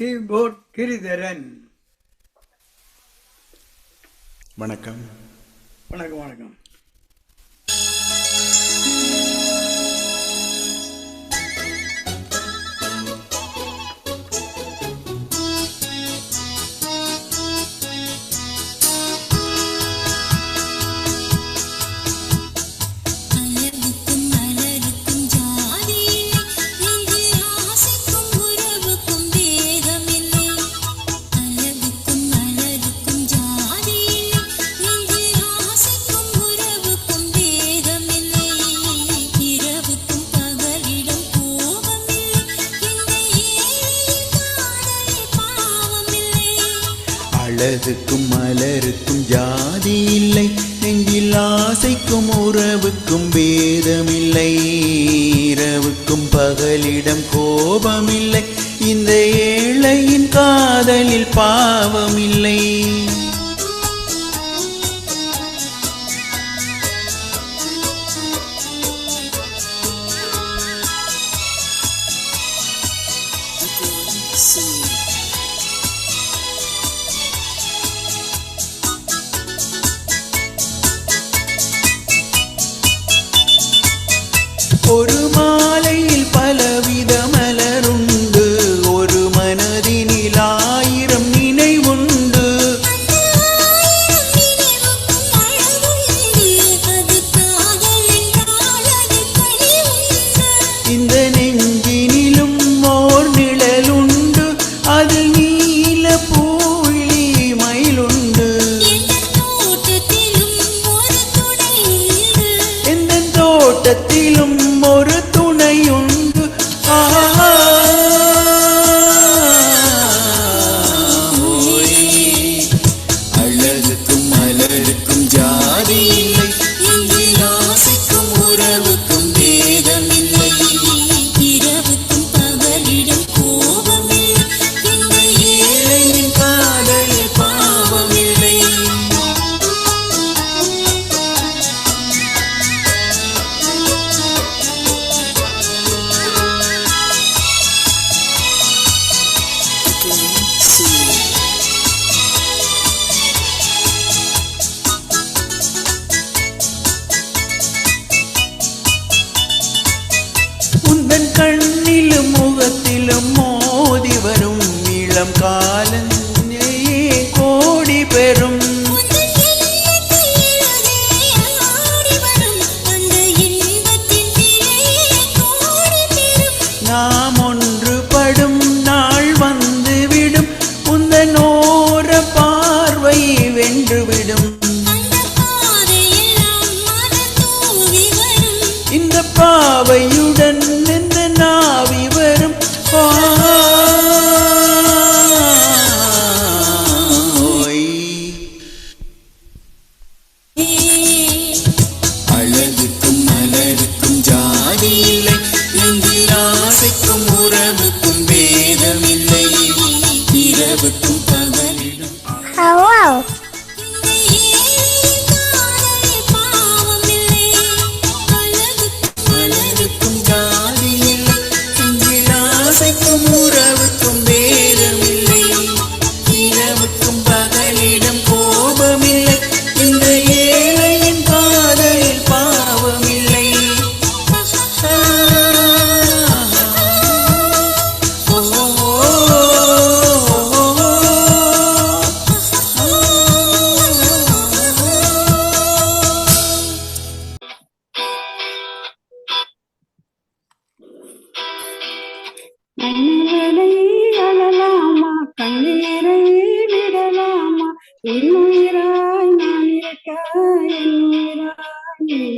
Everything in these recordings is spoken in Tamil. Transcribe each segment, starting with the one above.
கீபோர்ட் கிரிதரன். வணக்கம். வணக்கம் வணக்கம். அழகுக்கும் மலருக்கும் ஜாதி இல்லை. நெஞ்சில் ஆசைக்கும் உறவுக்கும் வேதமில்லை இரவுக்கும் பகலிடம் கோபமில்லை. இந்த ஏழையின் காதலில் பாவமில்லை. sin de கண்ணிலும்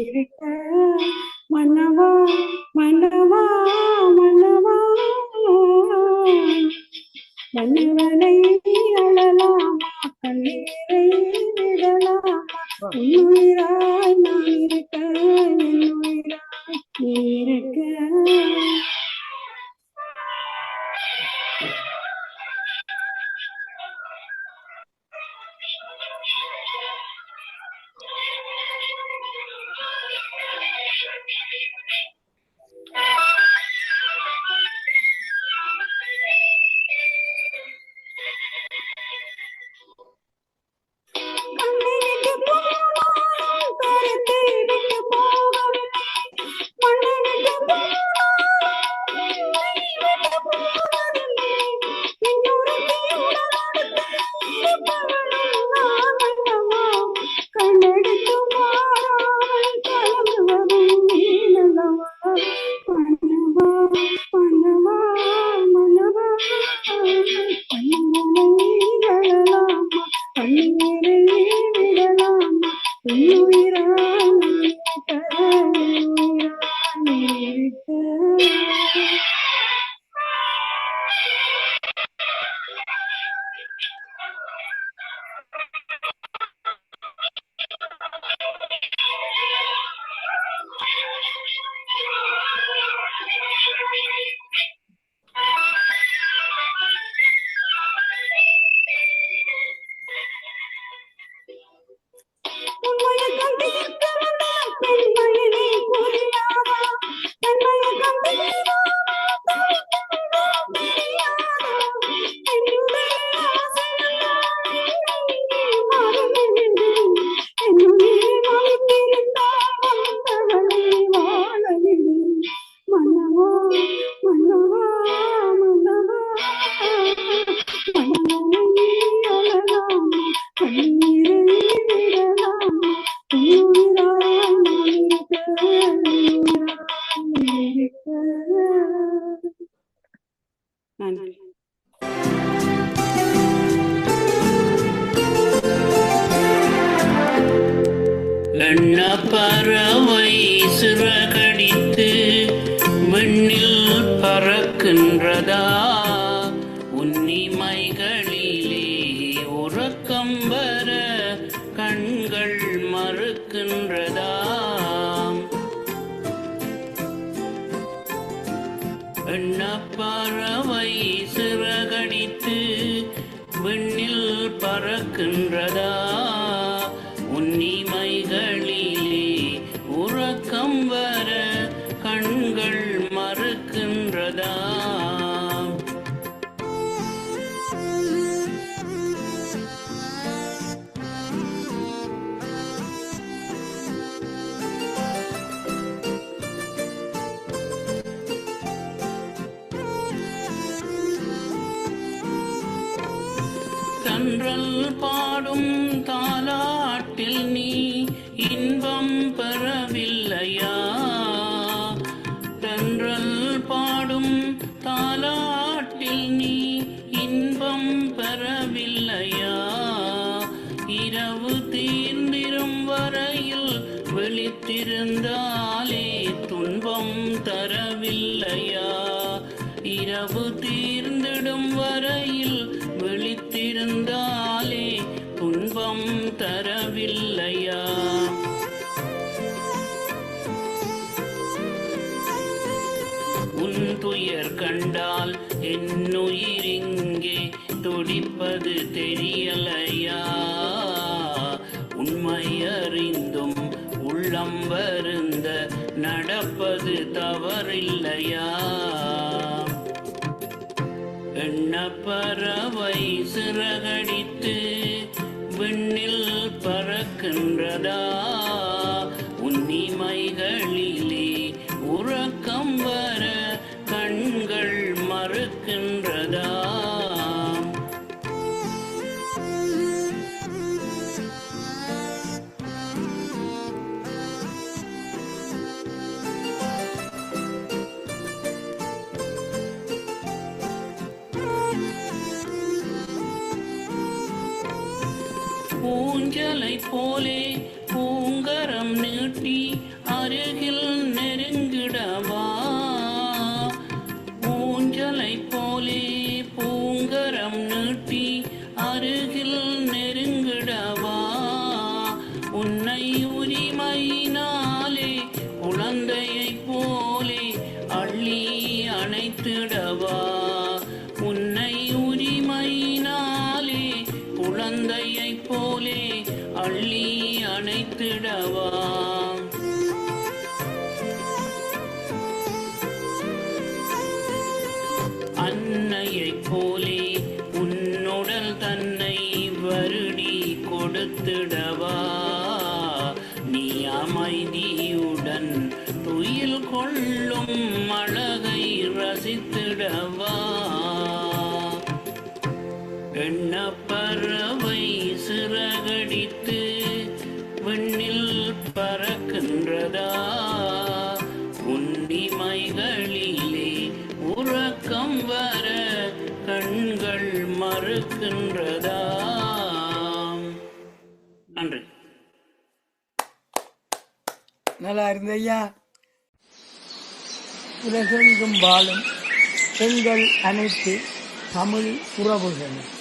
இருக்க. மன்னவா மன்னவா மன்னவா. மன்னவனை அழலாமா கண்ணீரை விடலாமா. உன்னுயிராய் நான் இருக்க என்னுயிராய் நீ இருக்க. an. Learn about பறக்கின்றதா தன்றல் பாடும் தாலாட்டில் நீ இன்பம் பெறவில்லையா? தன்றல் பாடும் தாலாட்டில் நீ இன்பம் பெறவில்லையா? இரவு தீர்ந்திரும் வரையில் விழித்திருந்தாலே துன்பம் தரவில்லையா? இரவு தீர்ந்திடும் வரையில் இருந்தாலே துன்பம் தரவில்லையா? உன் துயர் கண்டால் என்னுயிர் இங்கே துடிப்பது தெரியலையா? உண்மை அறிந்தும் உள்ளம் வருந்த நடப்பது தவறில்லையா? எண்ணப்பறவை சிறகடித்து விண்ணில் பறக்கின்றதா? உன்னிமைகளிலே உறக்கம் வர கண்கள் மறுக்கின்றதா? ஊஞ்சலை போலே பூங்கரம் நீட்டி அருகில் நெருங்கிடவா? ஊஞ்சலை போலே பூங்கரம் நீட்டி அருகில் நெருங்கிடவா? உன்னை உரிமையினாலே குழந்தையைப் போலே அள்ளி அணைத்திடவா? உன்னை உரிமையினாலே குழந்தையைப் போலே அள்ளி அணைத்திடவா? அன்னையைப் போலே உன்னுடல் தன்னை வருடி கொடுத்திடவா? நீ அமைதியுடன் துயில் கொள்ளும் அழகை ரசித்திடவா? எண்ண பறவை பறக்கின்றதா உன்னிமைகளிலே உறக்கம் வர கண்கள் மறுக்கின்றதா? நன்றி. நல்லா இருந்த ஐயா. உலகெங்கும் வாழும் பெண்கள் அனைத்து தமிழ் உறவுகளும்.